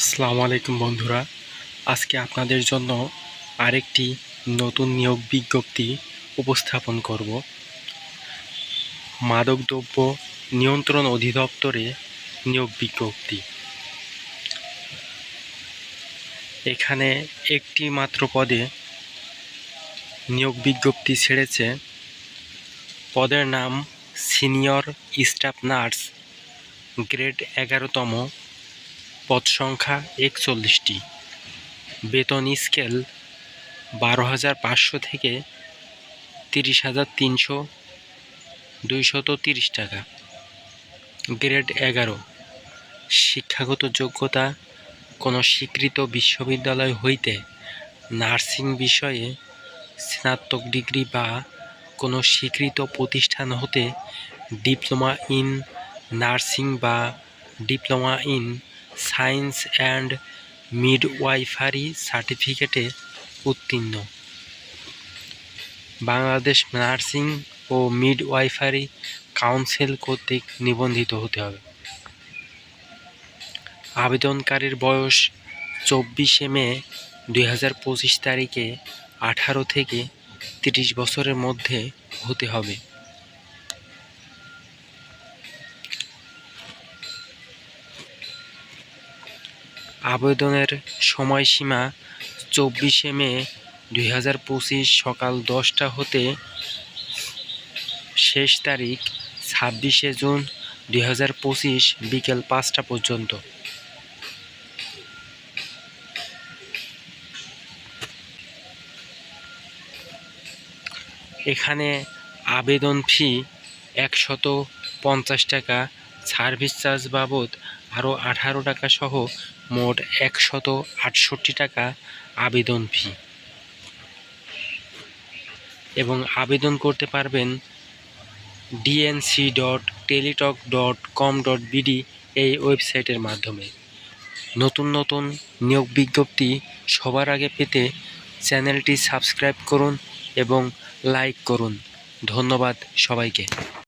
আসসালামু আলাইকুম বন্ধুরা। আজকে আপনাদের জন্য আরেকটি নতুন নিয়োগ বিজ্ঞপ্তি উপস্থাপন করব। মাদকদ্রব্য নিয়ন্ত্রণ অধিদপ্তরে নিয়োগ বিজ্ঞপ্তি। এখানে একটি মাত্র পদে নিয়োগ বিজ্ঞপ্তি ছেড়েছে। পদের নাম সিনিয়র স্টাফ নার্স, গ্রেড এগারোতম পদ সংখ্যা একচল্লিশটি। বেতন স্কেল বারো হাজার পাঁচশো থেকে তিরিশ হাজার তিনশো দুইশত তিরিশ টাকা। গ্রেড এগারো। শিক্ষাগত যোগ্যতা কোনো স্বীকৃত বিশ্ববিদ্যালয় হইতে নার্সিং বিষয়ে স্নাতক ডিগ্রি বা কোনো স্বীকৃত প্রতিষ্ঠান হতে ডিপ্লোমা ইন নার্সিং বা diploma in science and midwifery সার্টিফিকেটে উত্তীর্ণ। বাংলাদেশ নার্সিং ও মিডওয়াইফারি কাউন্সিল কর্তৃক নিবন্ধিত হতে হবে। আবেদনকারীর বয়স চব্বিশে মে দুই হাজার পঁচিশ তারিখে আঠারো থেকে তিরিশ বছরের মধ্যে হতে হবে। আবেদনের সময়সীমা চব্বিশে মে দুই হাজার পঁচিশ সকাল দশটা হতে শেষ তারিখ ছাব্বিশে জুন দুই হাজার পঁচিশ বিকেল পাঁচটা পর্যন্ত। এখানে আবেদন ফি একশত পঞ্চাশ টাকা সার্ভিস চার্জ বাবদ আরও আঠারো টাকা সহ মোট একশত আটষট্টি টাকা আবেদন ফি। এবং আবেদন করতে পারবেন DNC dot Teletalk dot com dot BD এই ওয়েবসাইটের মাধ্যমে। নতুন নতুন নিয়োগ বিজ্ঞপ্তি সবার আগে পেতে চ্যানেলটি সাবস্ক্রাইব করুন এবং লাইক করুন। ধন্যবাদ সবাইকে।